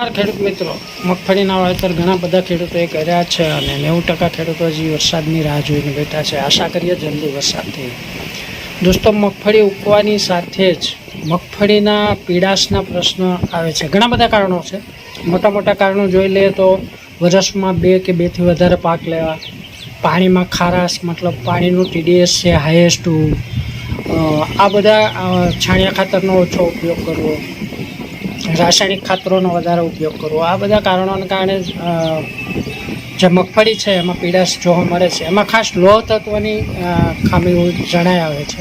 ખેડૂત મિત્રો. મગફળીના વાવેતર ઘણા બધા ખેડૂતોએ કર્યા છે અને નેવું ટકા ખેડૂતો હજી વરસાદની રાહ જોઈને બેઠા છે. આશા કરીએ જલ્દી વરસાદ થઈ દોસ્તો, મગફળી ઉગવાની સાથે જ મગફળીના પીડાશના પ્રશ્નો આવે છે. ઘણા બધા કારણો છે. મોટા મોટા કારણો જોઈ લઈએ તો વરસમાં બે કે બેથી વધારે પાક લેવા, પાણીમાં ખારાશ, મતલબ પાણીનું ટીડીએસ છે હાઈએસ્ટ આ બધા છાણિયા ખાતરનો ઓછો ઉપયોગ કરવો. રાસાયણિક ખાતરોનો વધારે ઉપયોગ કરવો. આ બધા કારણોને કારણે જે મગફળી છે, એમાં પીડાશ જોવા મળે છે. એમાં ખાસ લોહ તત્વની ખામીઓ ખામી જણાઈ આવે છે.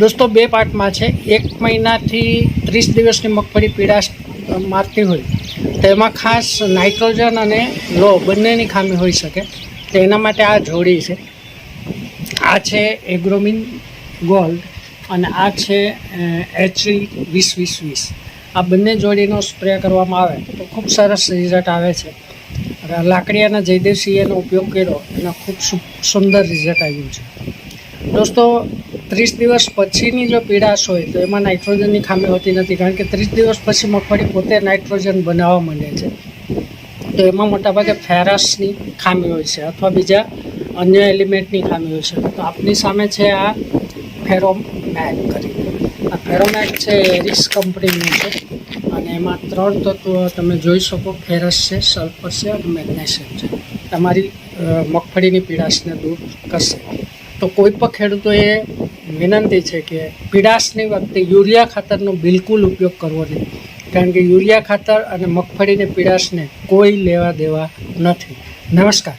દોસ્તો, બે પાર્ટમાં છે. એક મહિનાથી ત્રીસ દિવસની મગફળી પીડાશ મારતી હોય, તો એમાં ખાસ નાઇટ્રોજન અને લોહ બંનેની ખામી હોઈ શકે. તો એના માટે આ જોડી છે. આ છે એગ્રોમિન ગોલ્ડ અને આ છે એચરી વીસ વીસ વીસ. આ બંને જોડીનો સ્પ્રે કરવામાં આવે તો ખૂબ સરસ રિઝલ્ટ આવે છે. લાકડી અને જયદેવસિંહનો ઉપયોગ કર્યો એનો ખૂબ સુંદર રિઝલ્ટ આવ્યું છે. દોસ્તો, ત્રીસ દિવસ પછીની જો પીડાશ હોય તો એમાં નાઇટ્રોજનની ખામી હોતી નથી, કારણ કે ત્રીસ દિવસ પછી મગફળી પોતે નાઇટ્રોજન બનાવવા માંડે છે. તો એમાં મોટાભાગે ફેરસની ખામી હોય છે અથવા બીજા અન્ય એલિમેન્ટની ખામી હોય છે. તો આપની સામે છે આ ફેરોમેક કરી આ ફેરોમેટ છે એરિસ કંપનીનું છે. અને એમાં ત્રણ તત્વો તમે જોઈ શકો, ફેરસ છે સલ્ફર છે અને મેગ્નેશિયમ છે. તમારી મગફળીની પીડાશને દૂર કરશે. તો કોઈ પણ ખેડૂતોએ વિનંતી છે કે પીડાશની વખતે યુરિયા ખાતરનો બિલકુલ ઉપયોગ કરવો નહીં. કારણ કે યુરિયા ખાતર અને મગફળીની પીડાશને કોઈ લેવા દેવા નથી. નમસ્કાર.